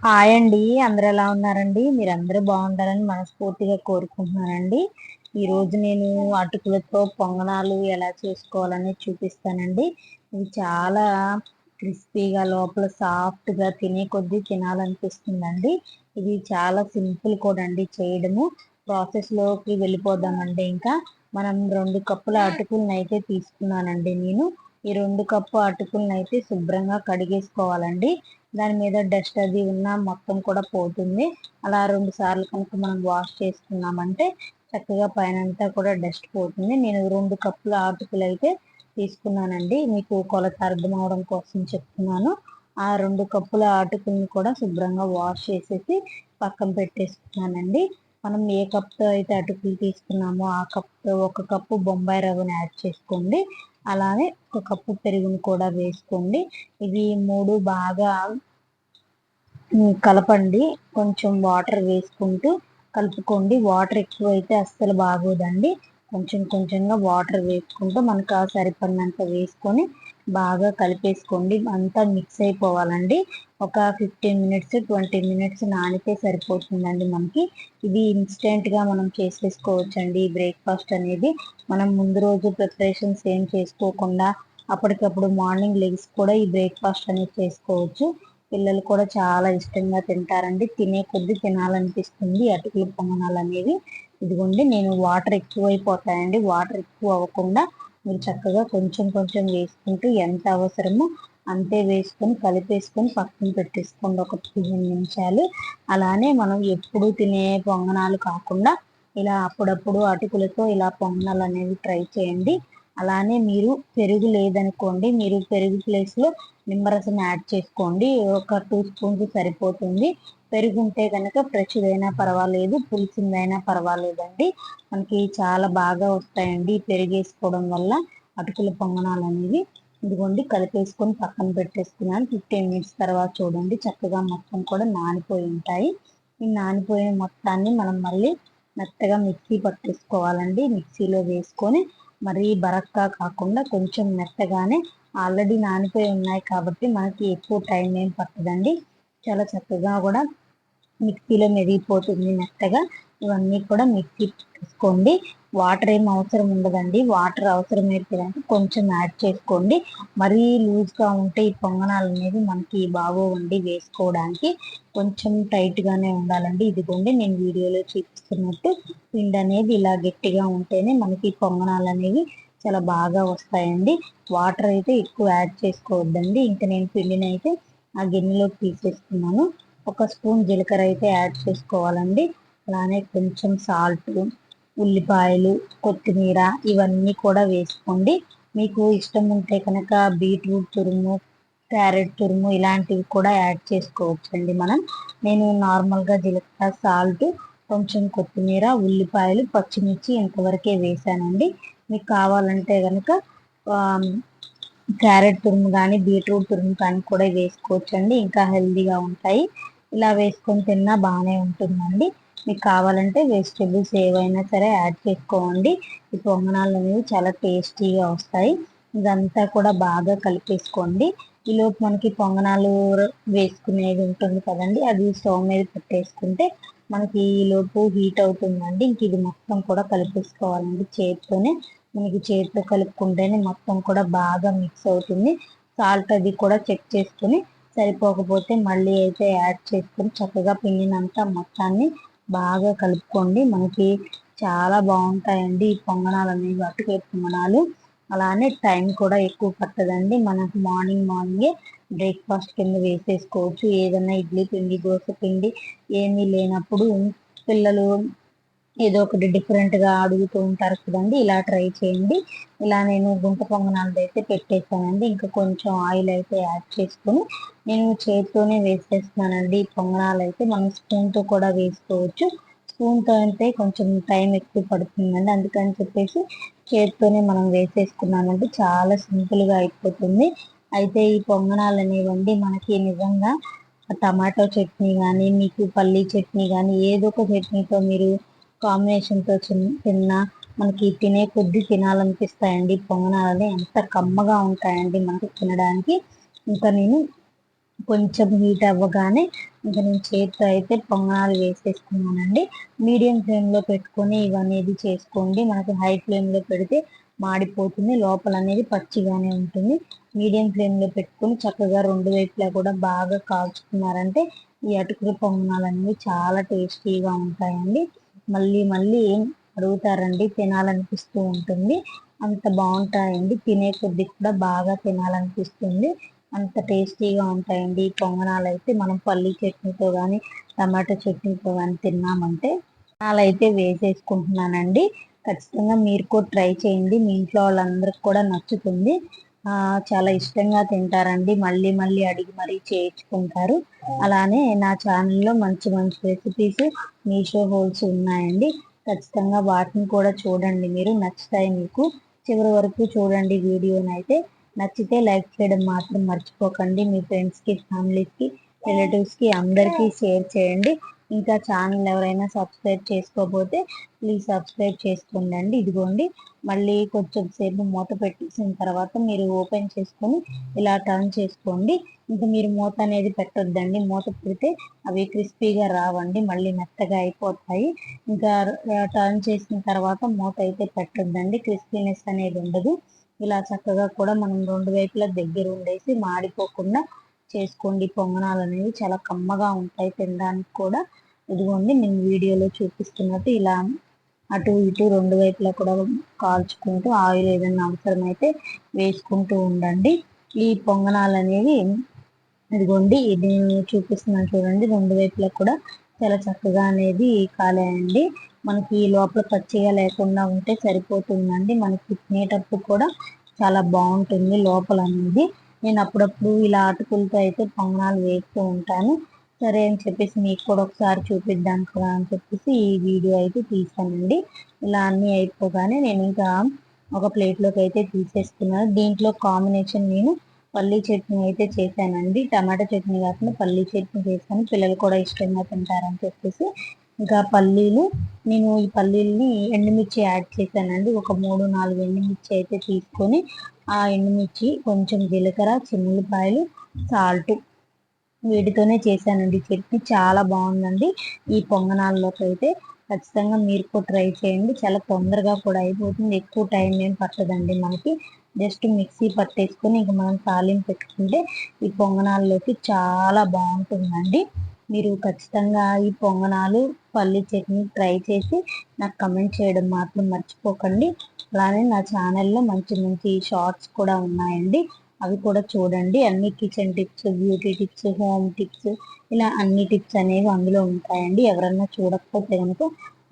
Hi అండి. అందరు ఎలా ఉన్నారండి? మీరు అందరూ బాగుండాలని మనస్ఫూర్తిగా కోరుకుంటున్నానండి. ఈ రోజు నేను అటుకులతో పొంగనాలు ఎలా చేసుకోవాలని చూపిస్తానండి. ఇవి చాలా క్రిస్పీగా లోపల సాఫ్ట్గా తినే కొద్దీ తినాలనిపిస్తుందండి. ఇది చాలా సింపుల్ కూడా అండి చేయడము. ప్రాసెస్లోకి వెళ్ళిపోదామండి ఇంకా మనం రెండు కప్పుల అటుకులను అయితే తీసుకున్నానండి నేను. ఈ రెండు కప్పు అటుకులను అయితే శుభ్రంగా కడిగేసుకోవాలండి. దాని మీద డస్ట్ అది ఉన్న మొత్తం కూడా పోతుంది. అలా రెండు సార్లు కనుక మనం వాష్ చేసుకున్నామంటే చక్కగా పైన అంతా కూడా డస్ట్ పోతుంది. నేను రెండు కప్పుల ఆటుకులు అయితే తీసుకున్నానండి. మీకు కొలత అర్థం అవడం కోసం చెప్తున్నాను. ఆ రెండు కప్పుల ఆటుకుల్ని కూడా శుభ్రంగా వాష్ చేసేసి పక్కన పెట్టేసుకున్నానండి. మనం ఏ కప్తో అయితే అటుకులు తీసుకున్నామో ఆ కప్తో ఒక కప్పు బొంబాయి రవ్వను యాడ్ చేసుకోండి. అలానే ఒక కప్పు పెరుగును కూడా వేసుకోండి. ఇవి మూడు బాగా కలపండి. కొంచెం వాటర్ వేసుకుంటూ కలుపుకోండి. వాటర్ ఎక్కువ అయితే అస్సలు బాగోదండి. కొంచెం కొంచెంగా వాటర్ వేసుకుంటూ మనకు సరిపడినంత వేసుకొని బాగా కలిపేసుకోండి. అంతా మిక్స్ అయిపోవాలండి. ఒక ఫిఫ్టీన్ మినిట్స్ ట్వంటీ మినిట్స్ నానితే సరిపోతుందండి మనకి. ఇది ఇన్స్టెంట్గా మనం చేసేసుకోవచ్చండి. బ్రేక్ఫాస్ట్ అనేది మనం ముందు రోజు ప్రిపరేషన్స్ ఏం చేసుకోకుండా అప్పటికప్పుడు మార్నింగ్ లెగ్స్ కూడా ఈ బ్రేక్ఫాస్ట్ అనేది చేసుకోవచ్చు. పిల్లలు కూడా చాలా ఇష్టంగా తింటారండి. తినే కొద్ది తినాలనిపిస్తుంది. అటుకులు పొంగనాలు అనేవి. ఇదిగోండి నేను వాటర్ ఎక్కువైపోతాయండి. వాటర్ ఎక్కువ అవ్వకుండా మీరు చక్కగా కొంచెం కొంచెం వేసుకుంటూ ఎంత అవసరమో అంతే వేసుకొని కలిపేసుకొని పక్కన పెట్టేసుకోండి. ఒక పదిహేను నిమిషాలు. అలానే మనం ఎప్పుడు తినే పొంగనాలు కాకుండా ఇలా అప్పుడప్పుడు అటుకులతో ఇలా పొంగనాలు అనేవి ట్రై చేయండి. అలానే మీరు పెరుగు లేదనుకోండి మీరు పెరుగు ప్లేస్లో నిమ్మరసం యాడ్ చేసుకోండి. ఒక టూ స్పూన్స్ సరిపోతుంది. పెరుగు ఉంటే కనుక ఫ్రెష్దైనా పర్వాలేదు పులిసిందైనా పర్వాలేదండి. మనకి చాలా బాగా వస్తాయండి పెరుగు వేసుకోవడం వల్ల అటుకుల పొంగనాలు అనేవి. ఇదిగోండి కలిపేసుకొని పక్కన పెట్టేసుకున్నాను. ఫిఫ్టీన్ మినిట్స్ తర్వాత చూడండి చక్కగా మొత్తం కూడా నానిపోయి ఉంటాయి. ఈ నానిపోయిన మొత్తాన్ని మనం మళ్ళీ మెత్తగా మిక్సీ పట్టేసుకోవాలండి. మిక్సీలో వేసుకొని మరీ బరక్కా కాకుండా కొంచెం మెత్తగానే ఆల్రెడీ నానిపోయి ఉన్నాయి కాబట్టి మనకి ఎక్కువ టైం ఏం పట్టదండి. చాలా చక్కగా కూడా మిక్సీలో మెరిగిపోతుంది మెత్తగా. ఇవన్నీ కూడా మిక్సీ తీసుకోండి వాటర్ ఏం అవసరం ఉండదండి. వాటర్ అవసరం అయితే కొంచెం యాడ్ చేసుకోండి. మరీ లూజ్గా ఉంటే ఈ పొంగనాలు అనేది మనకి బాగోవండి వేసుకోవడానికి. కొంచెం టైట్గానే ఉండాలండి. ఇదిగోండి నేను వీడియోలో చూపిస్తున్నట్టు పిండి అనేది ఇలా గట్టిగా ఉంటేనే మనకి పొంగనాలు అనేవి చాలా బాగా వస్తాయండి. వాటర్ అయితే ఎక్కువ యాడ్ చేసుకోవద్దండి. ఇంకా నేను పిండిని అయితే ఆ గిన్నెలోకి తీసేసుకున్నాను ఒక స్పూన్ జీలకర్ర అయితే యాడ్ చేసుకోవాలండి. అలానే కొంచెం సాల్ట్ ఉల్లిపాయలు కొత్తిమీర ఇవన్నీ కూడా వేసుకోండి. మీకు ఇష్టం ఉంటే కనుక బీట్రూట్ తురుము క్యారెట్ తురుము ఇలాంటివి కూడా యాడ్ చేసుకోవచ్చండి మనం. నేను నార్మల్గా జీలకర్ర సాల్ట్ కొంచెం కొత్తిమీర ఉల్లిపాయలు పచ్చిమిర్చి ఇంతవరకే వేసానండి. మీకు కావాలంటే కనుక క్యారెట్ తురుము కానీ బీట్రూట్ తురుము కానీ కూడా వేసుకోవచ్చండి. ఇంకా హెల్దీగా ఉంటాయి. ఇలా వేసుకొని తిన్నా బాగానే ఉంటుందండి. మీకు కావాలంటే వెజిటేబుల్స్ ఏవైనా సరే యాడ్ చేసుకోండి. ఈ పొంగనాలు అనేవి చాలా టేస్టీగా వస్తాయి. ఇదంతా కూడా బాగా కలిపేసుకోండి. ఈలోపు మనకి పొంగనాలు వేసుకునేది ఉంటుంది కదండి. అది స్టవ్ మీద పెట్టేసుకుంటే మనకి ఈలోపు హీట్ అవుతుందండి. ఇంక ఇది మొత్తం కూడా కలిపేసుకోవాలండి చేతితోనే. మనకి చేతితో కలుపుకుంటేనే మొత్తం కూడా బాగా మిక్స్ అవుతుంది. సాల్ట్ అది కూడా చెక్ చేసుకుని సరిపోకపోతే మళ్ళీ అయితే యాడ్ చేసుకుని చక్కగా పిండినంతా మొత్తాన్ని బాగా కలుపుకోండి. మనకి చాలా బాగుంటాయండి ఈ పొంగనాలు అనేవి అటుకే పొంగనాలు. అలానే టైం కూడా ఎక్కువ పట్టదండి. మనకు మార్నింగ్ మార్నింగే బ్రేక్ఫాస్ట్ కింద వేసేసుకోవచ్చు. ఏదైనా ఇడ్లీ పిండి దోశ పిండి ఏమీ లేనప్పుడు పిల్లలు ఏదో ఒకటి డిఫరెంట్గా అడుగుతూ ఉంటారు కదండి ఇలా ట్రై చేయండి. ఇలా నేను గుంట పొంగనాలు అయితే పెట్టేసానండి ఇంకా కొంచెం ఆయిల్ అయితే యాడ్ చేసుకొని నేను చేతితోనే వేసేస్తున్నానండి. పొంగనాలు అయితే మనం స్పూన్తో కూడా వేసుకోవచ్చు. స్పూన్తో అయితే కొంచెం టైం ఎక్కువ పడుతుందండి. అందుకని చెప్పేసి చేతితోనే మనం వేసేసుకున్నామంటే చాలా సింపుల్గా అయిపోతుంది. అయితే ఈ పొంగనాలు అనేవండి మనకి నిజంగా టమాటో చట్నీ కానీ మీకు పల్లీ చట్నీ కానీ ఏదో ఒక చట్నీతో మీరు కాంబినేషన్తో తిన్నా మనకి తినే కొద్ది తినాలనిపిస్తాయండి. పొంగనాలని ఎంత కమ్మగా ఉంటాయండి మనకి తినడానికి. ఇంకా నేను కొంచెం హీట్ అవ్వగానే ఇంకా నేను చేతితో అయితే పొంగనాలు వేసేసుకున్నానండి. మీడియం ఫ్లేమ్లో పెట్టుకొని ఇవనేది చేసుకోండి. మనకి హై ఫ్లేమ్లో పెడితే మాడిపోతుంది. లోపల అనేది పచ్చిగానే ఉంటుంది. మీడియం ఫ్లేమ్లో పెట్టుకొని చక్కగా రెండు వైపులా కూడా బాగా కాల్చుకున్నారంటే ఈ అటుకుల పొంగనాలు అనేవి చాలా టేస్టీగా ఉంటాయండి. మళ్ళీ మళ్ళీ అడుగుతారండి? తినాలనిపిస్తూ ఉంటుంది. అంత బాగుంటాయండి. తినే కొద్ది కూడా బాగా తినాలనిపిస్తుంది. అంత టేస్టీగా ఉంటాయండి ఈ పొంగనాలు అయితే మనం పల్లి చట్నీతో కానీ టమాటా చట్నీతో కానీ తిన్నామంటే పొంగనాలు అయితే వేసేసుకుంటున్నానండి. ఖచ్చితంగా మీరు కూడా ట్రై చేయండి. మీ ఇంట్లో వాళ్ళందరికి కూడా నచ్చుతుంది. చాలా ఇష్టంగా తింటారండి. మళ్ళీ మళ్ళీ అడిగి మరీ చేయించుకుంటారు. అలానే నా ఛానల్లో మంచి మంచి రెసిపీస్ మీషో హోల్స్ ఉన్నాయండి. ఖచ్చితంగా వాటిని కూడా చూడండి. మీరు నచ్చుతాయి మీకు. చివరి వరకు చూడండి వీడియోని అయితే నచ్చితే లైక్ చేయడం మాత్రం మర్చిపోకండి. మీ ఫ్రెండ్స్కి ఫ్యామిలీస్కి రిలేటివ్స్కి అందరికీ షేర్ చేయండి. ఇంకా ఛానల్ ఎవరైనా సబ్స్క్రైబ్ చేసుకోకపోతే ప్లీజ్ సబ్స్క్రైబ్ చేసుకోండి ఇదిగోండి మళ్ళీ కొంచెం సేపు మూత పెట్టేసిన తర్వాత మీరు ఓపెన్ చేసుకొని ఇలా టర్న్ చేసుకోండి. ఇంకా మీరు మూత అనేది పెట్టొద్దండి. మూత పెడితే అవి క్రిస్పీగా రావండి మళ్ళీ మెత్తగా అయిపోతాయి. ఇంకా టర్న్ చేసిన తర్వాత మూత అయితే పెట్టొద్దండి. క్రిస్పీనెస్ అనేది ఉండదు. ఇలా చక్కగా కూడా మనం రెండు వైపులా దగ్గర ఉండేసి మాడిపోకుండా చేసుకోండి. పొంగనాలు అనేవి చాలా కమ్మగా ఉంటాయి తినడానికి కూడా. ఇదిగోండి నేను వీడియోలో చూపిస్తున్నట్టు ఇలా అటు ఇటు రెండు వైపులా కూడా కాల్చుకుంటూ ఆయిల్ ఏదైనా అవసరమైతే వేసుకుంటూ ఉండండి. ఈ పొంగనాలు అనేవి ఇదిగోండి ఇది చూపిస్తున్నాను చూడండి. రెండు వైపులా కూడా చాలా చక్కగా అనేది కాలేయండి. మనకి లోపల పచ్చిగా లేకుండా ఉంటే సరిపోతుందండి. మనకి తినేటప్పుడు కూడా చాలా బాగుంటుంది లోపల అనేది. నేను అప్పుడప్పుడు ఇలా అటుకులతో అయితే పొంగనాలు వేస్తూ ఉంటాను. సరే అని చెప్పేసి మీకు కూడా ఒకసారి చూపిద్దాం కదా అని చెప్పేసి ఈ వీడియో అయితే తీసానండి. ఇలా అన్నీ అయిపోగానే నేను ఇంకా ఒక ప్లేట్లోకి అయితే తీసేసుకున్నాను దీంట్లో కాంబినేషన్ నేను పల్లీ చట్నీ అయితే చేశానండి. టమాటా చట్నీ కాకుండా పల్లీ చట్నీ చేశాను. పిల్లలు కూడా ఇష్టంగా తింటారని చెప్పేసి ఇంకా పల్లీలు నేను ఈ పల్లీల్ని ఎండుమిర్చి యాడ్ చేశానండి. ఒక మూడు నాలుగు ఎండుమిర్చి అయితే తీసుకొని ఆ ఎండుమిర్చి కొంచెం జీలకర్ర చిన్నులపాయలు సాల్ట్ వీటితోనే చేశానండి. చట్నీ చాలా బాగుందండి. ఈ పొంగనాల్లోకి అయితే ఖచ్చితంగా మీరు కూడా ట్రై చేయండి. చాలా తొందరగా కూడా అయిపోతుంది. ఎక్కువ టైం ఏం పట్టదండి మనకి. జస్ట్ మిక్సీ పట్టేసుకొని ఇంక మనం తాలింపు పెట్టుకుంటే ఈ పొంగనాల్లోకి చాలా బాగుంటుందండి. మీరు ఖచ్చితంగా ఈ పొంగనాలు పల్లి చట్నీ ట్రై చేసి నాకు కమెంట్ చేయడం మాత్రం మర్చిపోకండి. అలానే నా ఛానల్లో మంచి మంచి షార్ట్స్ కూడా ఉన్నాయండి. అవి కూడా చూడండి. అన్ని kitchen tips beauty tips home tips ఇలా అన్ని టిప్స్ అనేవి అందులో ఉంటాయండి. ఎవరన్నా చూడకపోతే కనుక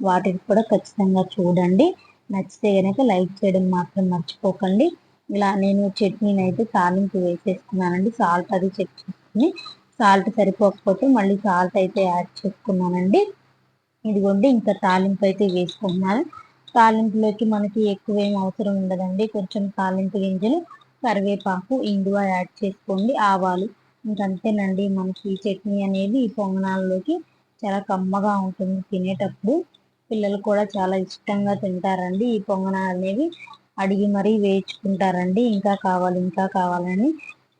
వాటిని కూడా ఖచ్చితంగా చూడండి. నచ్చితే కనుక లైక్ చేయడం మాత్రం మర్చిపోకండి. ఇలా నేను చట్నీని అయితే తాలింపు వేసేసుకున్నానండి. సాల్ట్ అది చెక్ చేసుకుని సాల్ట్ సరిపోకపోతే మళ్ళీ సాల్ట్ అయితే యాడ్ చేసుకున్నానండి. ఇదిగోండి ఇంకా తాలింపు అయితే వేసుకుంటున్నాను. తాలింపులోకి మనకి ఎక్కువ ఏం అవసరం ఉండదండి. కొంచెం తాలింపు గింజలు కరివేపాకు ఇంగువ యాడ్ చేసుకోండి. ఆవాలు ఇంకంతేనండి. మనకి చట్నీ అనేది ఈ పొంగనాల్లోకి చాలా కమ్మగా ఉంటుంది తినేటప్పుడు. పిల్లలు కూడా చాలా ఇష్టంగా తింటారండి. ఈ పొంగనాలు అనేవి అడిగి మరీ వేయించుకుంటారండి. ఇంకా కావాలి ఇంకా కావాలని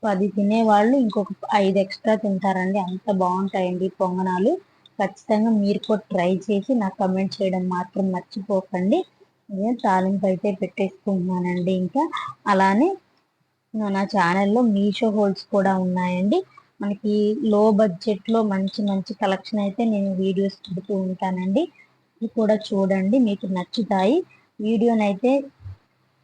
పది తినేవాళ్ళు ఇంకొక ఐదు ఎక్స్ట్రా తింటారండి. అంత బాగుంటాయండి పొంగనాలు. ఖచ్చితంగా మీరు కూడా ట్రై చేసి నాకు కమెంట్ చేయడం మాత్రం మర్చిపోకండి. నేను తాలింపు అయితే పెట్టేసుకుంటున్నానండి ఇంకా. అలానే నా ఛానల్లో మీషో హోల్స్ కూడా ఉన్నాయండి. మనకి లో బడ్జెట్లో మంచి మంచి కలెక్షన్ అయితే నేను వీడియోస్ పెడుతూ ఉంటానండి. ఇవి కూడా చూడండి మీకు నచ్చుతాయి. వీడియోనైతే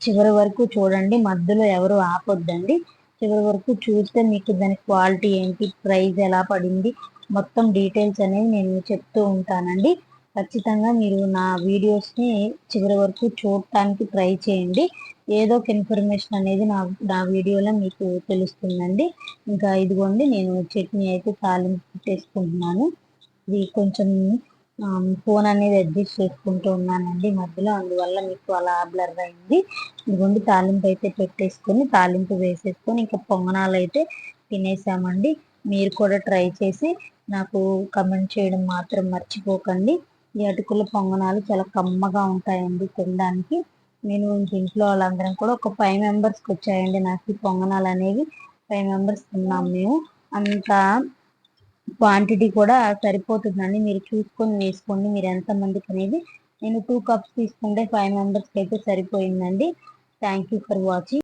చివరి వరకు చూడండి మధ్యలో ఎవరు ఆపొద్దండి. చివరి వరకు చూస్తే మీకు దాని క్వాలిటీ ఏంటి ప్రైస్ ఎలా పడింది మొత్తం డీటెయిల్స్ అనేవి నేను చెప్తూ ఉంటానండి. ఖచ్చితంగా మీరు నా వీడియోస్ని చివరి వరకు చూడటానికి ట్రై చేయండి. ఏదో ఒక ఇన్ఫర్మేషన్ అనేది నా నా వీడియోలో మీకు తెలుస్తుందండి. ఇంకా ఇదిగోండి నేను చట్నీ అయితే తాలింపు పెట్టేసుకుంటున్నాను. ఇది కొంచెం ఫోన్ అనేది అడ్జస్ట్ చేసుకుంటూ ఉన్నానండి మధ్యలో. అందువల్ల మీకు అలా బ్లర్ అయింది. ఇదిగోండి తాలింపు అయితే పెట్టేసుకొని తాలింపు వేసేసుకొని ఇంకా పొంగనాలు అయితే తినేసామండి. మీరు కూడా ట్రై చేసి నాకు కమెంట్ చేయడం మాత్రం మర్చిపోకండి. ఈ అటుకుల పొంగనాలు చాలా కమ్మగా ఉంటాయండి తినడానికి. నేను ఇంట్లో వాళ్ళందరం కూడా ఒక ఫైవ్ మెంబర్స్కి వచ్చాయండి నాకు ఈ పొంగనాలు అనేవి. ఫైవ్ మెంబర్స్ తిన్నాం మేము. అంతా క్వాంటిటీ కూడా సరిపోతుందండి. మీరు చూసుకొని వేసుకోండి. మీరు ఎంతమందికి అనేది నేను టూ కప్స్ తీసుకుంటే ఫైవ్ మెంబర్స్కి అయితే సరిపోయిందండి. Thank you for watching